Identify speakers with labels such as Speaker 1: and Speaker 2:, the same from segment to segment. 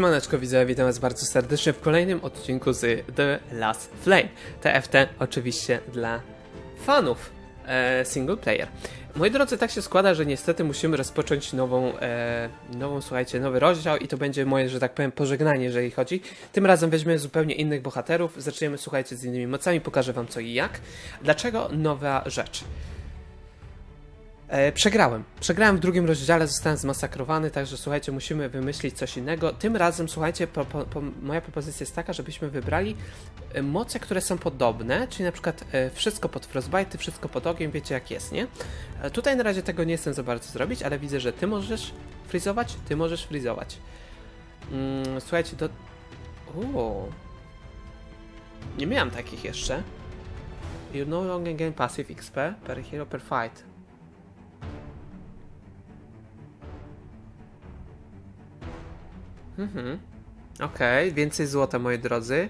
Speaker 1: Siemaneczko widzowie, witam was bardzo serdecznie w kolejnym odcinku z The Last Flame. TFT oczywiście dla fanów e, single player. Moi drodzy, tak się składa, że niestety musimy rozpocząć nową, e, nową, słuchajcie, nowy rozdział i to będzie moje, że tak powiem, pożegnanie, jeżeli chodzi. Tym razem weźmiemy zupełnie innych bohaterów, zaczniemy, słuchajcie, z innymi mocami, pokażę wam co i jak. Dlaczego nowa rzecz? E, przegrałem. Przegrałem w drugim rozdziale, zostałem zmasakrowany, także słuchajcie, musimy wymyślić coś innego. Tym razem, słuchajcie, po, moja propozycja jest taka, żebyśmy wybrali e, moce, które są podobne, czyli na przykład e, wszystko pod frostbite, wszystko pod ogień, wiecie jak jest, nie? E, tutaj na razie tego nie chcę za bardzo zrobić, ale widzę, że ty możesz frizować, ty możesz frizować. Mm, słuchajcie, to... Uuu. Nie miałem takich jeszcze. You no longer gain passive XP per hero per fight. Mhm. Okej, więcej złota, moi drodzy.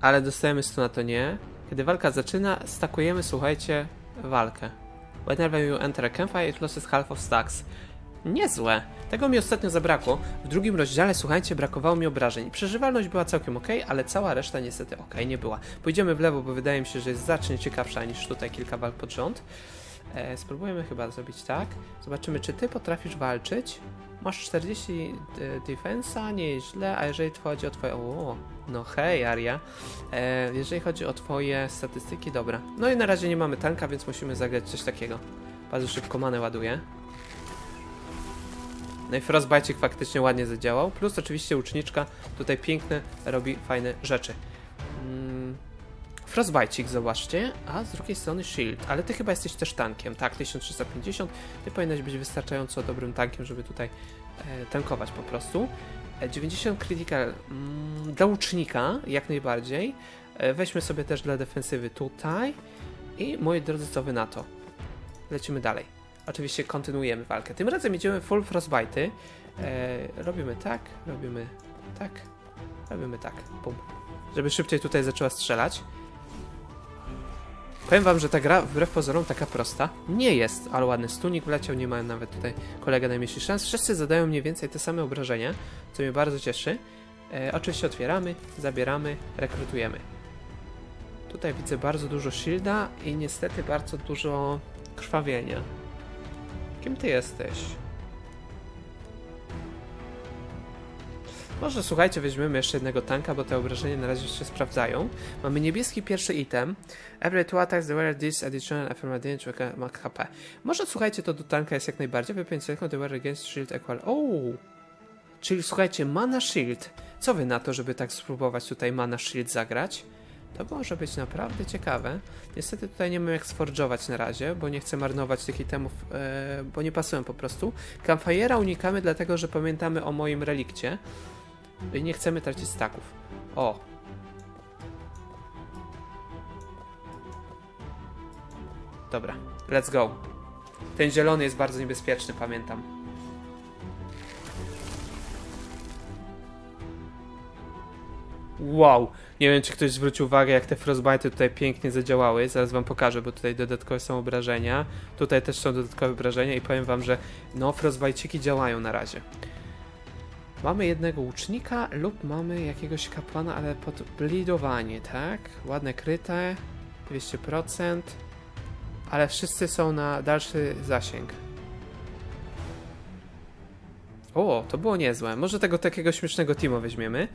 Speaker 1: Ale dostajemy 100 na to nie. Kiedy walka zaczyna, stakujemy, słuchajcie, walkę. Whenever you enter a campfire, it loses half of stacks. Niezłe. Tego mi ostatnio zabrakło. W drugim rozdziale, słuchajcie, brakowało mi obrażeń. Przeżywalność była całkiem ok, ale cała reszta niestety ok, nie była. Pójdziemy w lewo, bo wydaje mi się, że jest znacznie ciekawsza niż tutaj kilka walk pod rząd. E, spróbujemy chyba zrobić tak. Zobaczymy, czy ty potrafisz walczyć. Masz 40 de- defensa, nieźle, a jeżeli chodzi o twoje... O, no hej, Aria. E, jeżeli chodzi o twoje statystyki, dobra. No i na razie nie mamy tanka, więc musimy zagrać coś takiego. Bardzo szybko manę ładuję. No i Frostbite'ik faktycznie ładnie zadziałał. Plus oczywiście uczniczka tutaj piękne robi fajne rzeczy. Frostbite'ik, zobaczcie, a z drugiej strony Shield, ale ty chyba jesteś też tankiem, tak, 1350, ty powinieneś być wystarczająco dobrym tankiem, żeby tutaj e, tankować po prostu. E, 90 critical mm, dla łucznika, jak najbardziej. E, weźmy sobie też dla defensywy tutaj i moi drodzy, co wy na to? Lecimy dalej. Oczywiście kontynuujemy walkę. Tym razem idziemy full frostbite'y. E, robimy tak, robimy tak, robimy tak, bum. Żeby szybciej tutaj zaczęła strzelać. Powiem wam, że ta gra wbrew pozorom taka prosta nie jest, ale ładny stunik wleciał, nie ma nawet tutaj kolega najmniejszych szans. Wszyscy zadają mniej więcej te same obrażenia, co mnie bardzo cieszy. E, oczywiście otwieramy, zabieramy, rekrutujemy. Tutaj widzę bardzo dużo shielda i niestety bardzo dużo krwawienia. Kim ty jesteś? Może słuchajcie, weźmiemy jeszcze jednego tanka, bo te obrażenia na razie się sprawdzają. Mamy niebieski pierwszy item. Every two attacks the wearer this additional affirmative to max HP. Może słuchajcie, to do tanka jest jak najbardziej. Wypięć sekund the wearer against shield equal. Oh! Czyli słuchajcie, mana shield. Co wy na to, żeby tak spróbować tutaj mana shield zagrać? To może być naprawdę ciekawe. Niestety tutaj nie mam jak sforge'ować na razie, bo nie chcę marnować tych itemów, e, bo nie pasują po prostu. Campfire'a unikamy dlatego, że pamiętamy o moim relikcie. I nie chcemy tracić staków. O! Dobra, let's go. Ten zielony jest bardzo niebezpieczny, pamiętam. Wow, nie wiem czy ktoś zwrócił uwagę jak te frostbite tutaj pięknie zadziałały, zaraz wam pokażę, bo tutaj dodatkowe są obrażenia, tutaj też są dodatkowe obrażenia i powiem wam, że no frostbite'iki działają na razie. Mamy jednego łucznika lub mamy jakiegoś kapłana, ale pod blidowanie, tak? Ładne kryte, 200%, ale wszyscy są na dalszy zasięg. O, to było niezłe. Może tego takiego śmiesznego teamu weźmiemy.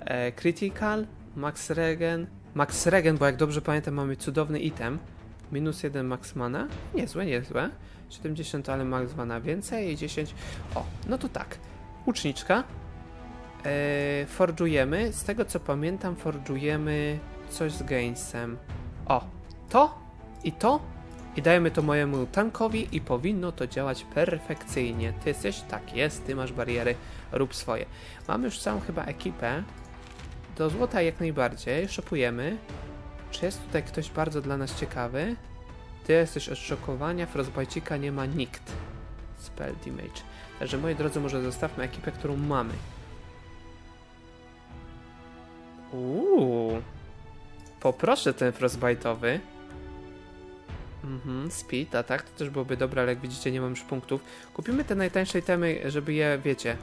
Speaker 1: E, critical, Max Regen. Max Regen, bo jak dobrze pamiętam, mamy cudowny item. Minus 1 max mana. Niezłe, niezłe. 70, ale max mana więcej i 10. O, no to tak. Łuczniczka. E, forżujemy. Z tego co pamiętam, forżujemy coś z Gainsem. O, to i to. I dajemy to mojemu tankowi i powinno to działać perfekcyjnie. Ty jesteś? Tak jest, ty masz bariery, rób swoje. Mamy już całą chyba ekipę. Do złota jak najbardziej. Szopujemy. Czy jest tutaj ktoś bardzo dla nas ciekawy? Ty jesteś od szokowania, Frostbite'ika nie ma nikt. Spell damage. Także moi drodzy, może zostawmy ekipę, którą mamy. Uuu. Poproszę ten Frostbite'owy. Mhm, speed, a tak, to też byłoby dobre, ale jak widzicie nie mam już punktów. Kupimy te najtańsze itemy, żeby je, wiecie,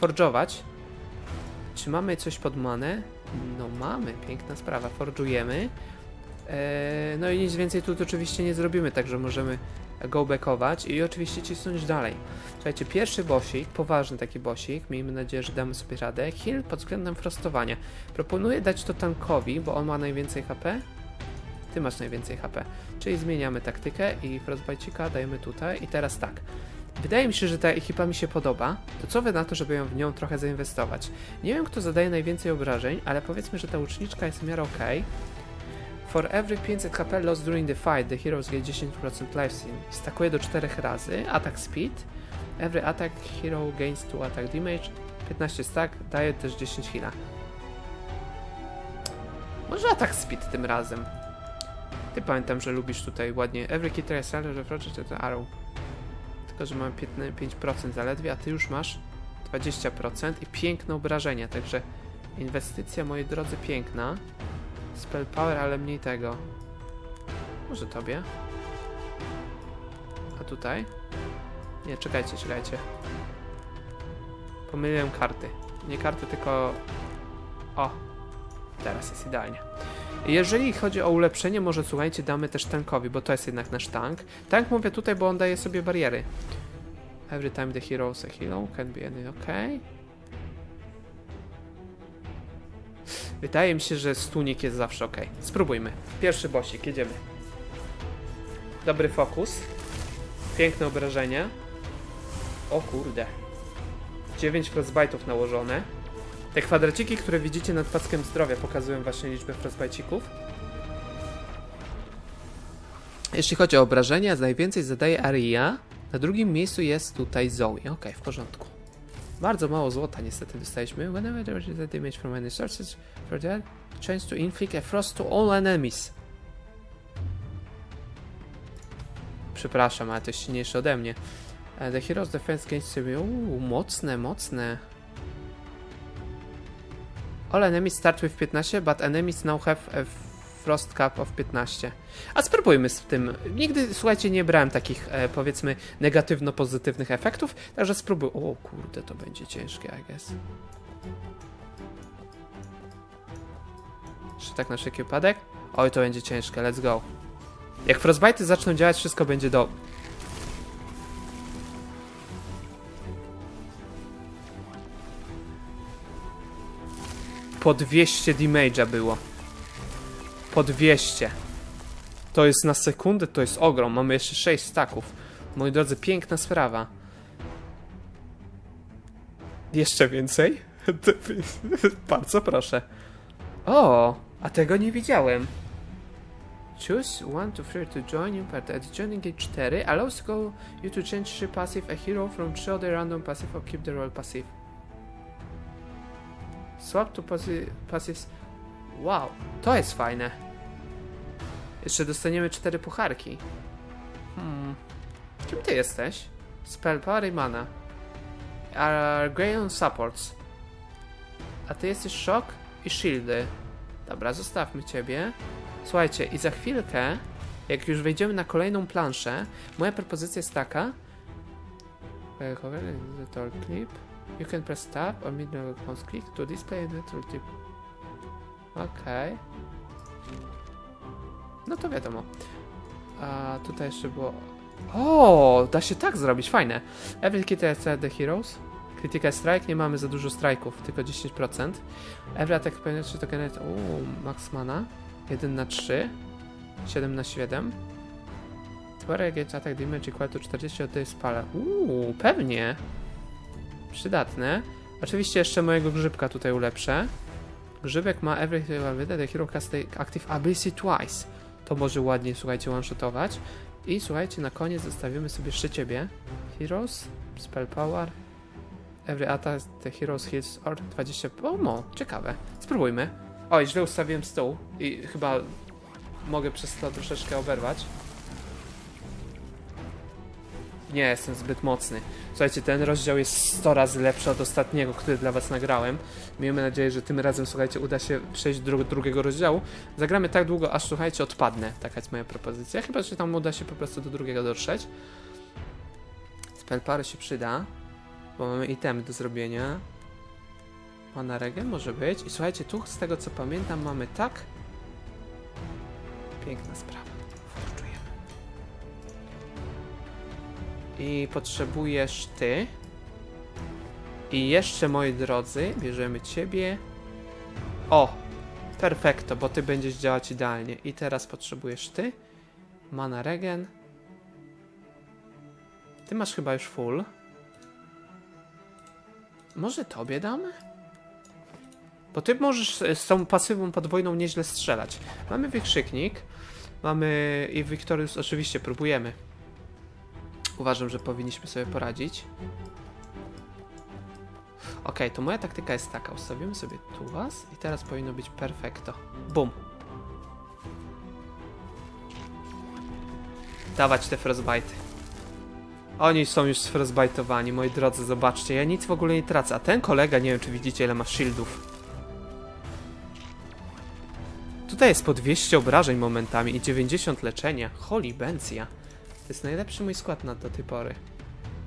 Speaker 1: forge'ować. Czy mamy coś pod manę? No mamy, piękna sprawa. Forżujemy. Eee, no i nic więcej tu oczywiście nie zrobimy, także możemy go i oczywiście cisnąć dalej. Słuchajcie, pierwszy bosik, poważny taki bosik, miejmy nadzieję, że damy sobie radę. Heal pod względem frostowania. Proponuję dać to tankowi, bo on ma najwięcej HP. Ty masz najwięcej HP. Czyli zmieniamy taktykę i Frostbite'ika dajemy tutaj. I teraz tak. Wydaje mi się, że ta ekipa mi się podoba. To co wy na to, żeby ją w nią trochę zainwestować? Nie wiem, kto zadaje najwięcej obrażeń, ale powiedzmy, że ta łuczniczka jest w miarę ok. For every 500 HP lost during the fight, the heroes get 10% life steal. Stakuje do 4 razy. Attack speed. Every attack hero gains 2 attack damage. 15 stack, daje też 10 heala. Może attack speed tym razem. Ty pamiętam, że lubisz tutaj ładnie. Every key to refresh to arrow. Tylko, że mamy 15 5% zaledwie, a ty już masz 20% i piękne obrażenia, także inwestycja, moi drodzy, piękna. Spell power, ale mniej tego. Może tobie? A tutaj? Nie, czekajcie, czekajcie. Pomyliłem karty. Nie karty, tylko... O! Teraz jest idealnie. Jeżeli chodzi o ulepszenie, może słuchajcie, damy też tankowi, bo to jest jednak nasz tank. Tank mówię tutaj, bo on daje sobie bariery. Every time the hero is a hero, can be any okay. Wydaje mi się, że stunik jest zawsze ok. Spróbujmy. Pierwszy bosik, jedziemy. Dobry fokus. Piękne obrażenie. O kurde. 9 frostbite'ów nałożone. Te kwadraciki, które widzicie nad paskiem zdrowia pokazują właśnie liczbę frostbite'ików. Jeśli chodzi o obrażenia, najwięcej zadaje Aria. Na drugim miejscu jest tutaj Zoe. Ok, w porządku. Bardzo mało złota niestety dostaliśmy. Whenever there is a damage from any sources, for that, chance to inflict a frost to all enemies. Przepraszam, ale to jest silniejsze ode mnie. Uh, the hero's defense gains sobie. Uuu, mocne, mocne. All enemies start with 15, but enemies now have a frost cap of 15. A spróbujmy z tym. Nigdy, słuchajcie, nie brałem takich, e, powiedzmy, negatywno-pozytywnych efektów, także spróbuj. O kurde, to będzie ciężkie, I guess. Jeszcze tak na wszelki wypadek. Oj, to będzie ciężkie, let's go. Jak frostbite zaczną działać, wszystko będzie do... Po 200 damage'a było. Po 200. To jest na sekundę, to jest ogrom. Mamy jeszcze 6 staków. Moi drodzy, piękna sprawa. Jeszcze więcej? Bardzo proszę. O, a tego nie widziałem. Choose one to three to join your party. At joining gate 4 allows you to change three passive a hero from three other random passive or keep the roll passive. Swap to passi passives. Wow, to jest fajne. Jeszcze dostaniemy cztery pucharki. Hmm. Kim ty jesteś? Spell power i mana. Argreon supports. A ty jesteś shock i shieldy. Dobra, zostawmy ciebie. Słuchajcie, i za chwilkę, jak już wejdziemy na kolejną planszę, moja propozycja jest taka. e, hover the tool clip. You can press tab or middle mouse click to display the tooltip. Okej. No to wiadomo. A tutaj jeszcze było... O, da się tak zrobić, fajne. Every kit the heroes. Critical strike, nie mamy za dużo strajków, tylko 10%. Every attack penetration to generate... Uuu, max mana. 1 na 3. 7 na 7. Tware get attack damage equal to 40 od tej spala. Uuu, pewnie. Przydatne. Oczywiście jeszcze mojego grzybka tutaj ulepszę. Grzybek ma every the hero cast active ability twice. To może ładnie, słuchajcie, one-shotować. I słuchajcie, na koniec zostawimy sobie jeszcze ciebie. Heroes, spell power. Every attack the heroes heals or 20. O, no, ciekawe. Spróbujmy. Oj, źle ustawiłem stół i chyba mogę przez to troszeczkę oberwać. Nie, jestem zbyt mocny. Słuchajcie, ten rozdział jest 100 razy lepszy od ostatniego, który dla was nagrałem. Miejmy nadzieję, że tym razem, słuchajcie, uda się przejść do dru drugiego rozdziału. Zagramy tak długo, aż, słuchajcie, odpadnę. Taka jest moja propozycja. Chyba, że tam uda się po prostu do drugiego dotrzeć. Spell power się przyda, bo mamy itemy do zrobienia. Mana regen może być. I słuchajcie, tu z tego co pamiętam mamy tak. Piękna sprawa. I potrzebujesz ty. I jeszcze, moi drodzy, bierzemy ciebie. O! Perfekto, bo ty będziesz działać idealnie. I teraz potrzebujesz ty. Mana regen. Ty masz chyba już full. Może tobie damy? Bo ty możesz z tą pasywą podwójną nieźle strzelać. Mamy wykrzyknik. Mamy i Victorious oczywiście próbujemy. Uważam, że powinniśmy sobie poradzić. Ok, to moja taktyka jest taka. Ustawimy sobie tu was i teraz powinno być perfekto. Bum. Dawać te frostbite. Oni są już sfrostbite'owani, moi drodzy, zobaczcie. Ja nic w ogóle nie tracę. A ten kolega, nie wiem czy widzicie, ile ma shieldów. Tutaj jest po 200 obrażeń momentami i 90 leczenia. Holy bencja. Jest najlepszy mój skład na do tej pory.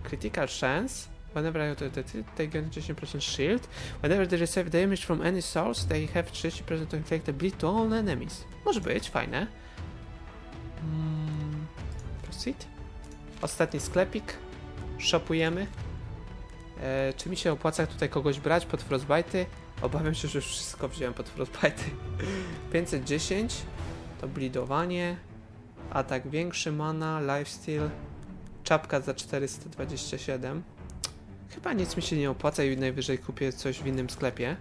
Speaker 1: Critical chance. Whenever I get 10% shield. Whenever they receive damage from any source, they have 30% to inflict a bleed to all enemies. Może być, fajne. Mm, proceed. Ostatni sklepik. Shopujemy. E, czy mi się opłaca tutaj kogoś brać pod frostbite'y? Obawiam się, że już wszystko wziąłem pod frostbite'y. 510 to blidowanie. Atak większy, mana, lifesteal. Czapka za 427. Chyba nic mi się nie opłaca i najwyżej kupię coś w innym sklepie.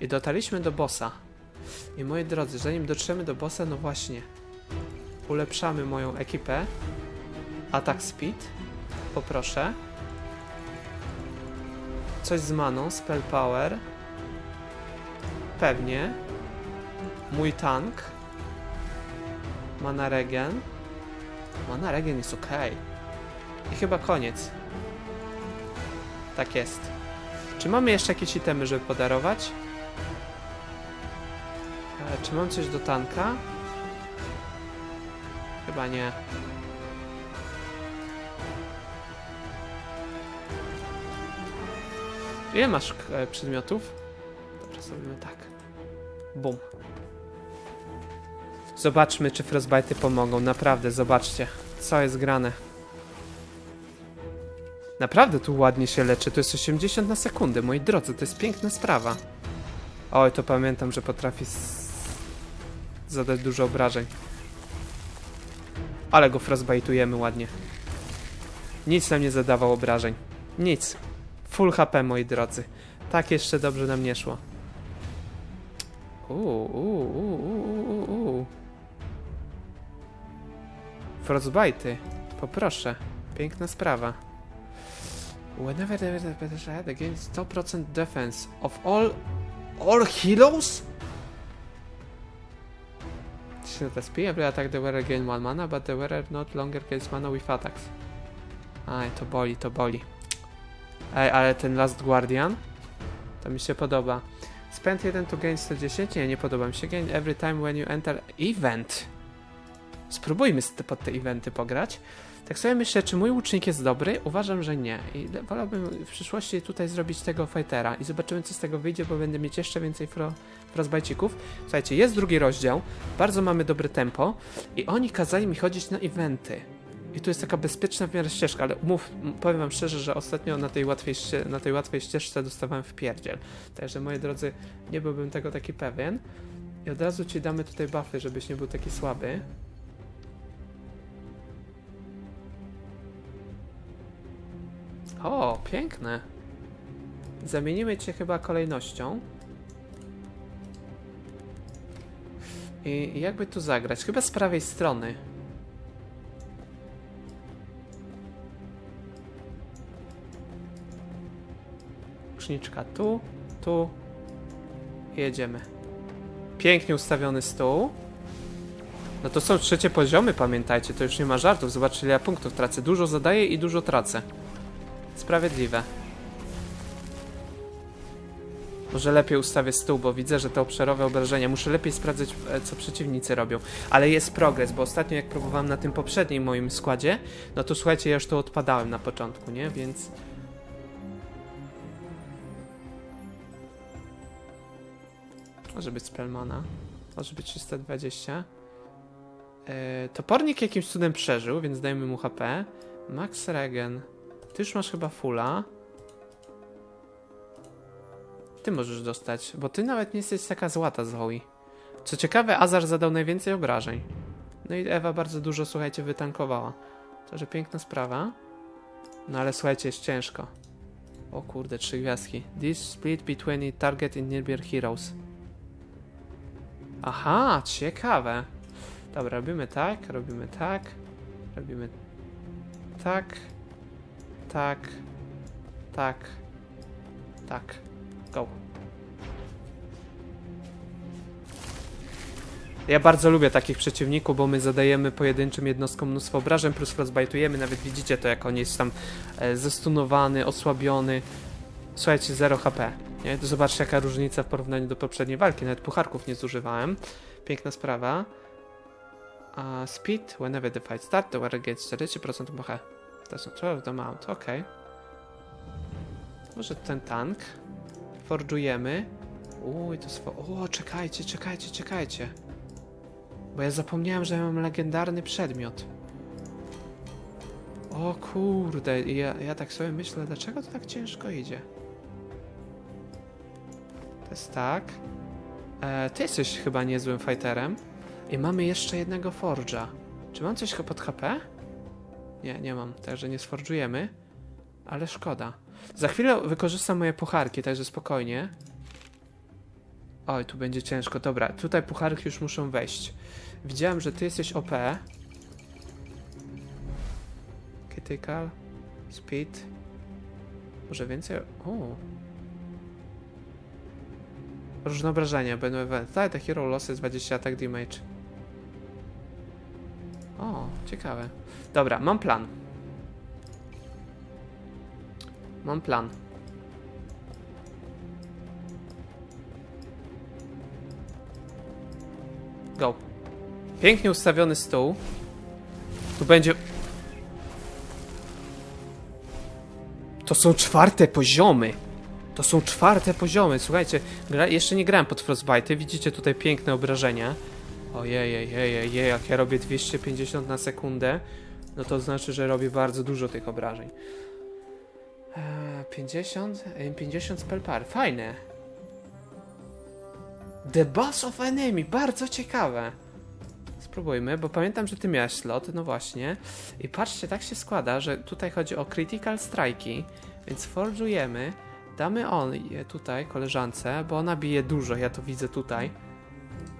Speaker 1: I dotarliśmy do bossa. I moi drodzy, zanim dotrzemy do bossa, no właśnie. Ulepszamy moją ekipę. Atak speed. Poproszę. Coś z maną, spell power. Pewnie. Mój tank. Mana regen. Mana regen jest ok. I chyba koniec. Tak jest. Czy mamy jeszcze jakieś itemy, żeby podarować? E, czy mam coś do tanka? Chyba nie. Ile masz e, przedmiotów? Dobra, zrobimy tak. Bum. Zobaczmy, czy frostbite'y pomogą. Naprawdę, zobaczcie, co jest grane. Naprawdę tu ładnie się leczy. To jest 80 na sekundę, moi drodzy. To jest piękna sprawa. Oj, to pamiętam, że potrafi zadać dużo obrażeń. Ale go frostbite'ujemy ładnie. Nic nam nie zadawał obrażeń. Nic. Full HP, moi drodzy. Tak jeszcze dobrze nam nie szło. Uuu, uuu, uuu, uuu, uuu. Frostbite'y. Poproszę. Piękna sprawa. Whenever there is a better shot against 100% defense of all all heroes? Should SP every attack the wearer gain one mana, but the wearer not longer gains mana with attacks. Aj, to boli, to boli. Ej, ale ten Last Guardian to mi się podoba. Spend 1 to gain 110? Nie, nie podoba mi się. Gain every time when you enter event. Spróbujmy pod te eventy pograć. Tak sobie myślę, czy mój łucznik jest dobry? Uważam, że nie. I wolałbym w przyszłości tutaj zrobić tego fightera i zobaczymy, co z tego wyjdzie, bo będę mieć jeszcze więcej fro frostbajcików. Słuchajcie, jest drugi rozdział, bardzo mamy dobre tempo i oni kazali mi chodzić na eventy. I tu jest taka bezpieczna w miarę ścieżka, ale mów, powiem wam szczerze, że ostatnio na tej, łatwej na tej łatwej ścieżce dostawałem w pierdziel. Także moi drodzy, nie byłbym tego taki pewien. I od razu ci damy tutaj buffy, żebyś nie był taki słaby. O, piękne. Zamienimy cię chyba kolejnością. I jakby tu zagrać? Chyba z prawej strony. Łuczniczka tu, tu. Jedziemy. Pięknie ustawiony stół. No to są trzecie poziomy, pamiętajcie, to już nie ma żartów. Zobaczcie, ile ja punktów tracę. Dużo zadaję i dużo tracę. Sprawiedliwe. Może lepiej ustawię stół, bo widzę, że te obszarowe obrażenia. Muszę lepiej sprawdzać, e, co przeciwnicy robią. Ale jest progres, bo ostatnio jak próbowałem na tym poprzednim moim składzie, no to słuchajcie, ja już to odpadałem na początku, nie? Więc... Może być Spellmana. Może być 320. Yy, topornik jakimś cudem przeżył, więc dajmy mu HP. Max Regen. Ty już masz chyba fulla. Ty możesz dostać, bo ty nawet nie jesteś taka złata Zoe. Co ciekawe, Azar zadał najwięcej obrażeń. No i Ewa bardzo dużo, słuchajcie, wytankowała. Także piękna sprawa. No ale słuchajcie, jest ciężko. O kurde, trzy gwiazdki. This split between target and nearby heroes. Aha, ciekawe. Dobra, robimy tak, robimy tak, robimy tak, tak, tak, tak. Go. Ja bardzo lubię takich przeciwników, bo my zadajemy pojedynczym jednostkom mnóstwo obrażeń, plus frostbite'ujemy, nawet widzicie to, jak on jest tam e, zestunowany, osłabiony. Słuchajcie, 0 HP. Nie? To zobaczcie, jaka różnica w porównaniu do poprzedniej walki. Nawet pucharków nie zużywałem. Piękna sprawa. A speed, whenever the fight start, the wearer gets 40% HP. Not 12 the amount, ok. Może ten tank. Forge'ujemy. Uj, to fo- O, czekajcie, czekajcie, czekajcie. Bo ja zapomniałem, że mam legendarny przedmiot. O kurde, ja, ja tak sobie myślę, dlaczego to tak ciężko idzie? To jest tak. E, ty jesteś chyba niezłym fighterem. I mamy jeszcze jednego forge'a. Czy mam coś pod HP? Nie, nie mam, także nie sforżujemy. Ale szkoda. Za chwilę wykorzystam moje pucharki, także spokojnie. Oj, tu będzie ciężko. Dobra, tutaj pucharki już muszą wejść. Widziałem, że ty jesteś OP. Critical. Speed. Może więcej? O. Różne obrażenia będą event. Tak, the hero losses 20 attack damage. O, ciekawe. Dobra, mam plan. Mam plan. Go. Pięknie ustawiony stół. Tu będzie. To są czwarte poziomy. To są czwarte poziomy. Słuchajcie, gra... jeszcze nie grałem pod Frostbite. Widzicie tutaj piękne obrażenia. Ojej, ojej, ojej, jak ja robię 250 na sekundę, no to znaczy, że robię bardzo dużo tych obrażeń. Eee, 50? Eee, 50 spell par. Fajne. The Boss of Enemy. Bardzo ciekawe. Spróbujmy, bo pamiętam, że ty miałeś slot, no właśnie. I patrzcie, tak się składa, że tutaj chodzi o critical strike'i, więc forge'ujemy, damy on tutaj koleżance, bo ona bije dużo, ja to widzę tutaj.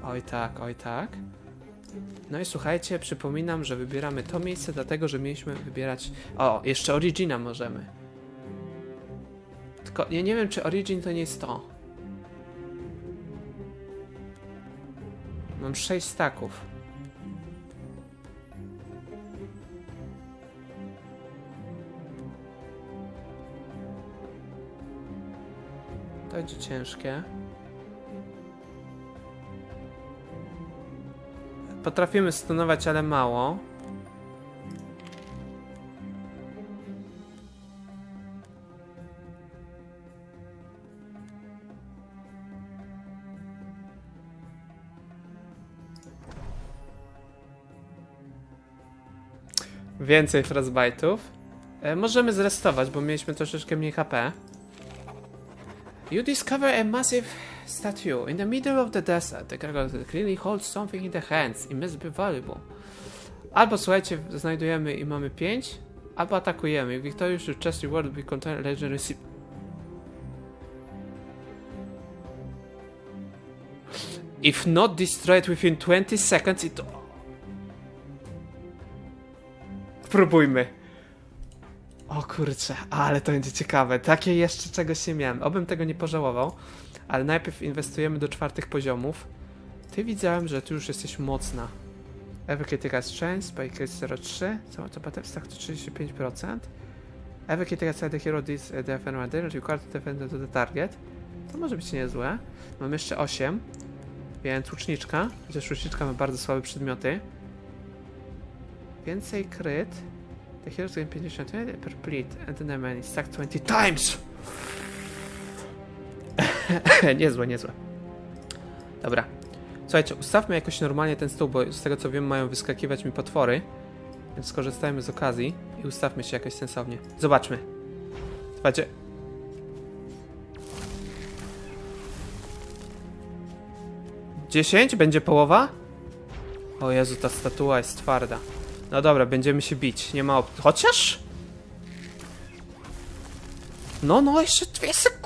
Speaker 1: Oj tak, oj tak. No i słuchajcie, przypominam, że wybieramy to miejsce, dlatego że mieliśmy wybierać... O, jeszcze Origina możemy. Tylko ja nie wiem, czy Origin to nie jest to. Mam 6 staków. To będzie ciężkie. Potrafimy stunować, ale mało. Więcej frostbite'ów. E, możemy zrestować, bo mieliśmy troszeczkę mniej HP. You discover a massive statue in the middle of the desert. The gargoyle clearly holds something in the hands. It must be valuable. Albo słuchajcie, znajdujemy i mamy 5, albo atakujemy. Victorious should chest reward be contain legendary si- If not destroyed within 20 seconds, it... Spróbujmy. O kurczę, ale to będzie ciekawe. Takie jeszcze czegoś nie miałem. Obym tego nie pożałował, ale najpierw inwestujemy do czwartych poziomów. Ty widziałem, że ty już jesteś mocna. Critical strength, spike 0,3. Co to potem tak to 35%. Every critical side hero this defend one damage required to to the target. To może być niezłe. Mam jeszcze 8. Więc łuczniczka. Chociaż łuczniczka ma bardzo słabe przedmioty. Więcej kryt. The heroes gain 50 per plate and the enemy stack 20 times! niezłe, niezłe. Dobra. Słuchajcie, ustawmy jakoś normalnie ten stół, bo z tego co wiem mają wyskakiwać mi potwory. Więc skorzystajmy z okazji i ustawmy się jakoś sensownie. Zobaczmy. Słuchajcie. Dziesięć? Będzie połowa? O Jezu, ta statua jest twarda. No dobra, będziemy się bić. Nie ma op- Chociaż? No, no, jeszcze dwie sekundy.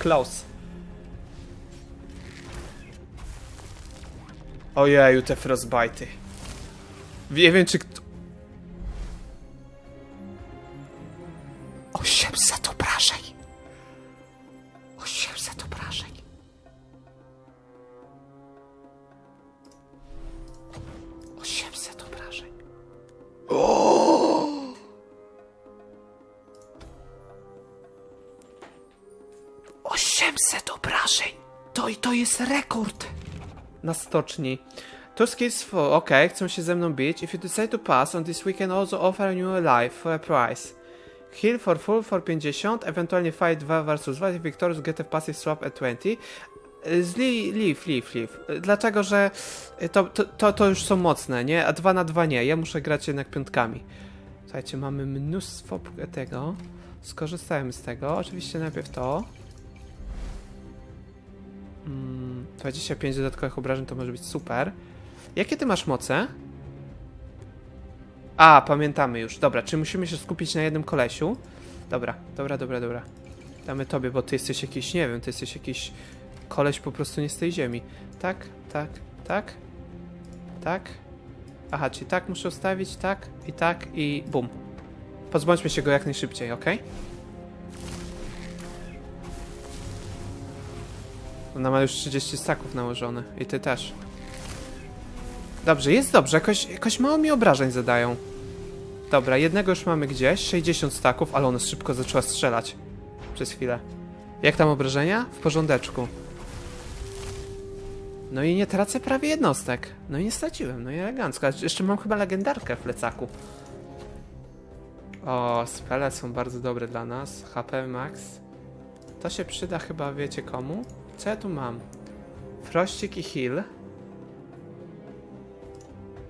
Speaker 1: Close. Ojeju, te frostbite'y. Nie wiem, czy kto... 800 obrażeń. I to jest rekord! Na stoczni. Tusk is for, okay, chcą się ze mną bić. If you decide to pass on this we can also offer you a life for a price. Heal for full for 50, ewentualnie fight 2 vs 2 if victorious get a passive swap at 20. Zli, leave, leave, leave. Dlatego, że to, to, to, już są mocne, nie? A 2 na 2 nie. Ja muszę grać jednak piątkami. Słuchajcie, mamy mnóstwo tego. Skorzystajmy z tego. Oczywiście najpierw to. Mm, 25 dodatkowych obrażeń to może być super. Jakie ty masz moce? A, pamiętamy już. Dobra, czy musimy się skupić na jednym kolesiu? Dobra, dobra, dobra, dobra. Damy tobie, bo ty jesteś jakiś, nie wiem, ty jesteś jakiś koleś po prostu nie z tej ziemi. Tak, tak, tak, tak. Aha, czyli tak muszę ustawić, tak i tak i bum. Pozbądźmy się go jak najszybciej, ok? Ona ma już 30 staków nałożone i ty też. Dobrze, jest dobrze, jakoś, jakoś mało mi obrażeń zadają. Dobra, jednego już mamy gdzieś, 60 staków, ale ona szybko zaczęła strzelać. Przez chwilę. Jak tam obrażenia? W porządeczku. No i nie tracę prawie jednostek. No i nie straciłem, no i elegancko. Jeszcze mam chyba legendarkę w plecaku. O, spele są bardzo dobre dla nas. HP max. To się przyda chyba, wiecie komu? Co ja tu mam? Frościk i heal.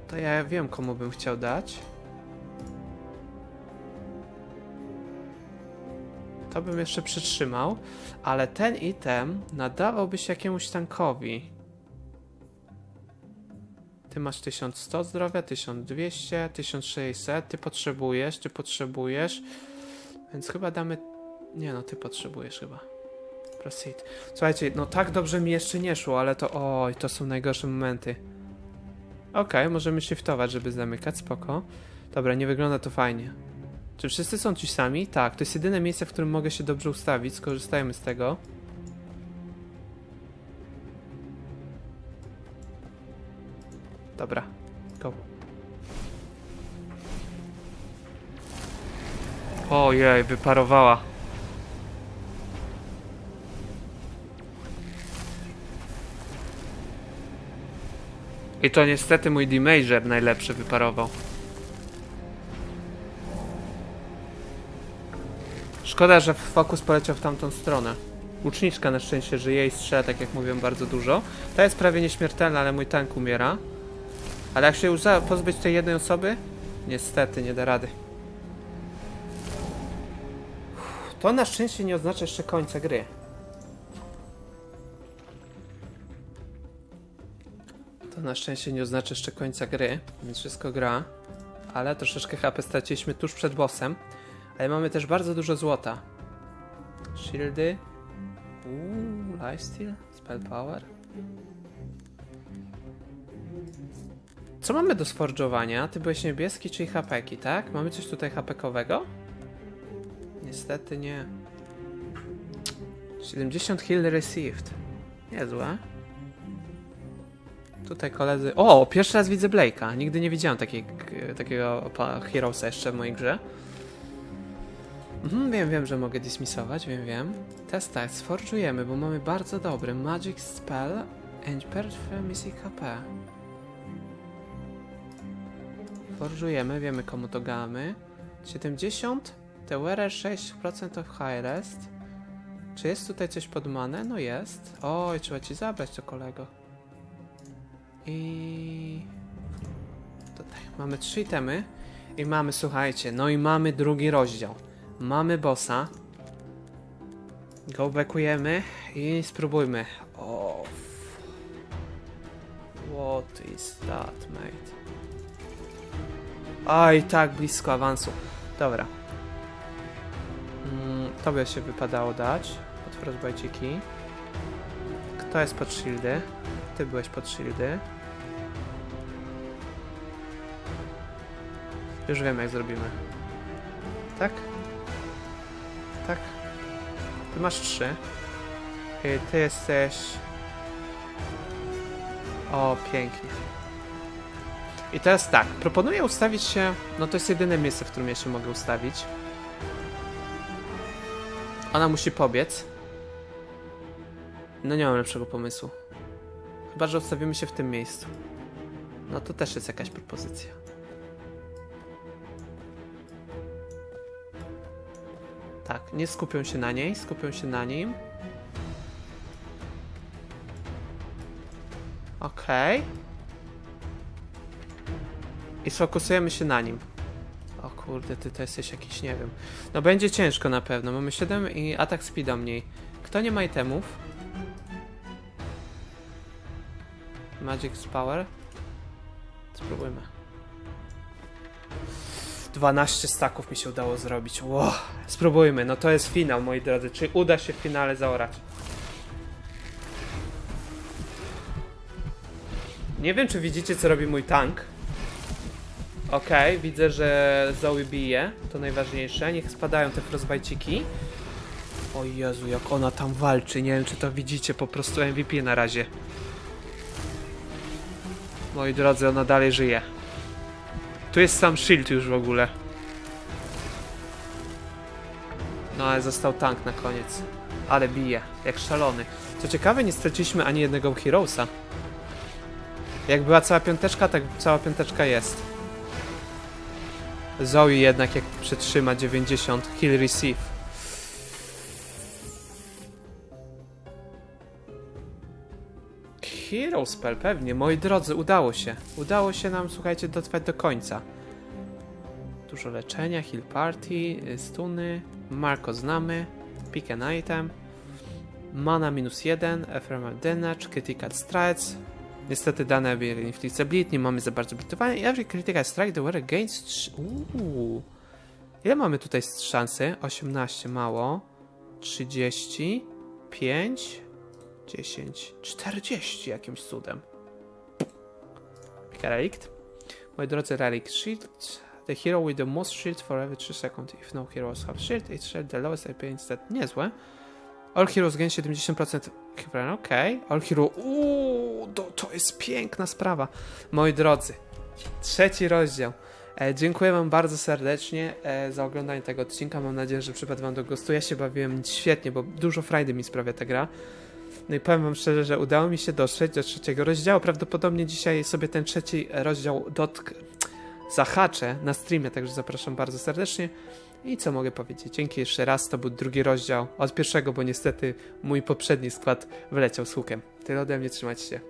Speaker 1: To ja wiem, komu bym chciał dać. To bym jeszcze przytrzymał, ale ten item nadawałby się jakiemuś tankowi. Ty masz 1100 zdrowia, 1200, 1600, ty potrzebujesz, ty potrzebujesz, więc chyba damy... Nie no, ty potrzebujesz chyba. Proceed. Słuchajcie, no tak dobrze mi jeszcze nie szło, ale to... Oj, to są najgorsze momenty. Okej, możemy shiftować, żeby zamykać, spoko. Dobra, nie wygląda to fajnie. Czy wszyscy są ci sami? Tak, to jest jedyne miejsce, w którym mogę się dobrze ustawić, skorzystajmy z tego. Dobra, go. Ojej, wyparowała. I to niestety mój D-Major najlepszy wyparował. Szkoda, że fokus poleciał w tamtą stronę. Łuczniczka na szczęście żyje i strzela, tak jak mówiłem, bardzo dużo. Ta jest prawie nieśmiertelna, ale mój tank umiera. Ale jak się uda pozbyć tej jednej osoby? Niestety, nie da rady. To na szczęście nie oznacza jeszcze końca gry. To na szczęście nie oznacza jeszcze końca gry, więc wszystko gra. Ale troszeczkę HP straciliśmy tuż przed bossem. Ale mamy też bardzo dużo złota. Shieldy. Uuu, lifesteal, spell power. Co mamy do sforżowania? Ty byłeś niebieski, czyli hapeki, tak? Mamy coś tutaj hapekowego? Niestety nie. 70 heal received. Niezłe. Tutaj koledzy... O, pierwszy raz widzę Blake'a. Nigdy nie widziałem takiej, takiego Heroesa jeszcze w mojej grze. Mhm, wiem, wiem, że mogę dismissować, wiem, wiem. Test tak, sforżujemy, bo mamy bardzo dobry Magic Spell and Missing HP. Forżujemy, wiemy komu to gamy. 70, The wearer 6% of high rest. Czy jest tutaj coś pod manę? No jest. Oj, trzeba ci zabrać to kolego. I... Tutaj mamy trzy itemy. I mamy, słuchajcie, no i mamy drugi rozdział. Mamy bossa. Go backujemy i spróbujmy. O. f- What is that, mate? Aj, tak blisko awansu. Dobra. Mm, tobie się wypadało dać. Pod frostbite'iki. Kto jest pod shieldy? Ty byłeś pod shieldy. Już wiem jak zrobimy. Tak? Tak? Ty masz trzy. Y, Ty jesteś... O, pięknie. I teraz tak, proponuję ustawić się... No to jest jedyne miejsce, w którym ja się mogę ustawić. Ona musi pobiec. No nie mam lepszego pomysłu. Chyba, że ustawimy się w tym miejscu. No to też jest jakaś propozycja. Tak, nie skupią się na niej, skupią się na nim. Okej. I sfokusujemy się na nim. O kurde, ty to jesteś jakiś, nie wiem. No będzie ciężko na pewno. Mamy 7 i atak speeda mniej. Kto nie ma itemów? Magic's Power? Spróbujmy. 12 staków mi się udało zrobić. Wow. Spróbujmy, no to jest finał, moi drodzy. Czy uda się w finale zaorać? Nie wiem, czy widzicie, co robi mój tank. Okej, widzę, że Zoe bije. To najważniejsze. Niech spadają te frostbajciki. O Jezu, jak ona tam walczy. Nie wiem, czy to widzicie. Po prostu MVP na razie. Moi drodzy, ona dalej żyje. Tu jest sam shield już w ogóle. No ale został tank na koniec. Ale bije, jak szalony. Co ciekawe, nie straciliśmy ani jednego Heroesa. Jak była cała piąteczka, tak cała piąteczka jest. Zoe jednak jak przetrzyma 90, heal receive. Hero spell, pewnie. Moi drodzy, udało się. Udało się nam, słuchajcie, dotrwać do końca. Dużo leczenia, heal party, y, stuny. Marko znamy. Pick an item. Mana minus 1, ephemeral damage, critical strikes. Niestety dane byli inflict bleed, nie mamy za bardzo blitowania. Every critical strike the wearer gains... Uuu. Ile mamy tutaj szansy? 18 mało. 30. 5. 10. 40 jakimś cudem. Relict. Moi drodzy, Relic Shield. The hero with the most shield for every 3 seconds. If no heroes have shield, it's shield the lowest IP instead. Niezłe. All heroes gain 70% Okej. Okay. All hero. Uuu, to, to jest piękna sprawa. Moi drodzy, trzeci rozdział. E, dziękuję Wam bardzo serdecznie e, za oglądanie tego odcinka. Mam nadzieję, że przypadł Wam do gustu. Ja się bawiłem świetnie, bo dużo frajdy mi sprawia ta gra. No i powiem Wam szczerze, że udało mi się dotrzeć do trzeciego rozdziału. Prawdopodobnie dzisiaj sobie ten trzeci rozdział dotk zahaczę na streamie, także zapraszam bardzo serdecznie. I co mogę powiedzieć? Dzięki jeszcze raz, to był drugi rozdział od pierwszego, bo niestety mój poprzedni skład wyleciał z hukiem. Tyle ode mnie, trzymajcie się.